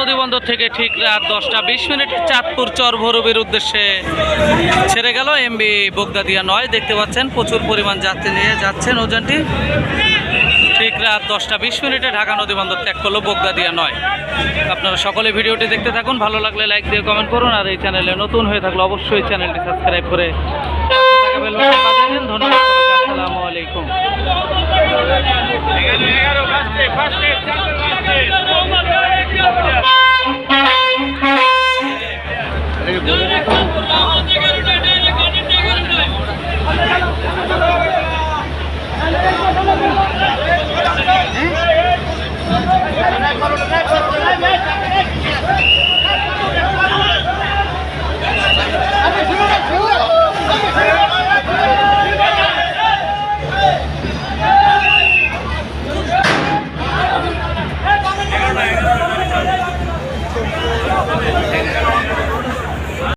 নদীবন্দর থেকে ঠিক রাত দশটা বিশ মিনিটে চাঁদপুর চর উদ্দেশ্যে ছেড়ে গেল এমবি বগদাদিয়া নয়। দেখতে পাচ্ছেন প্রচুর পরিমাণ যাত্রী নিয়ে যাচ্ছেন ওজনটি। ঠিক রাত দশটা বিশ মিনিটে ঢাকা নদীবন্দর ত্যাগ করল বগদাদিয়া নয়। আপনারা সকলে ভিডিওটি দেখতে থাকুন। ভালো লাগলে লাইক দিয়ে কমেন্ট করুন। আর এই চ্যানেলে নতুন হয়ে থাকলে অবশ্যই চ্যানেলটি সাবস্ক্রাইব করে Hey,